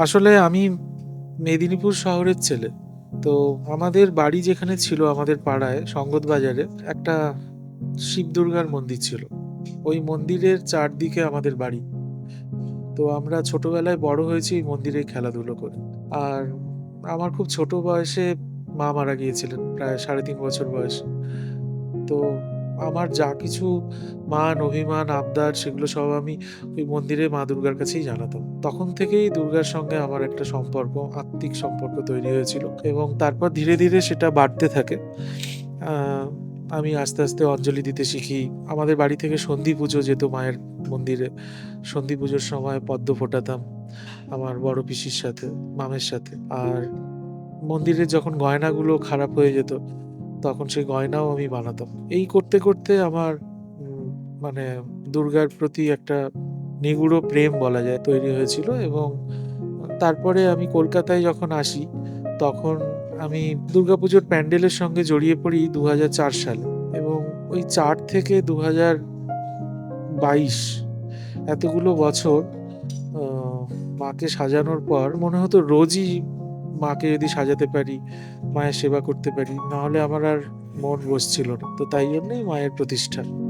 আসলে আমি মেদিনীপুর শহরের ছেলে। তো আমাদের বাড়ি যেখানে ছিল আমাদের পাড়ায় সঙ্গত বাজারে, একটা শিব দুর্গার মন্দির ছিল। ওই মন্দিরের চারদিকে আমাদের বাড়ি। তো আমরা ছোটবেলায় বড় হয়েছি এই মন্দিরে খেলাধুলো করে। আর আমার খুব ছোট বয়সে মা মারা গিয়েছিলেন, প্রায় ৩.৫ বছর বয়স তো আমার যা কিছু মান, অভিমান, আবদার সেগুলো সব আমি ওই মন্দিরে মা দুর্গার কাছেই জানাতাম। তখন থেকেই দুর্গার সঙ্গে আমার একটা সম্পর্ক, আত্মিক সম্পর্ক তৈরি হয়েছিল এবং তারপর ধীরে, ধীরে সেটা বাড়তে থাকে। আমি আস্তে, আস্তে অঞ্জলি দিতে শিখি। আমাদের বাড়ি থেকে সন্ধি পুজো যেত মায়ের মন্দিরে। সন্ধি পুজোর সময় পদ্ম ফোটাতাম আমার বড় পিসির সাথে, মামের সাথে। আর মন্দিরের যখন গয়নাগুলো খারাপ হয়ে যেত, তখন সেই গয়নাও আমি বানাতাম। এই করতে, করতে আমার মানে দুর্গার প্রতি একটা নিগূঢ় প্রেম বলা যায় তৈরি হয়েছিল এবং তারপরে আমি কলকাতায় যখন আসি, তখন আমি দুর্গাপুজোর প্যান্ডেলের সঙ্গে জড়িয়ে পড়ি ২০০৪ সালে এবং ওই চার থেকে দু ২০২২ এতগুলো বছর মাকে সাজানোর পর মনে হতো রোজই মাকে যদি সাজাতে পারি, মায়ের সেবা করতে পারি, নাহলে আমার আর মন বসছিল না। তো তাই জন্যই মায়ের প্রতিষ্ঠা।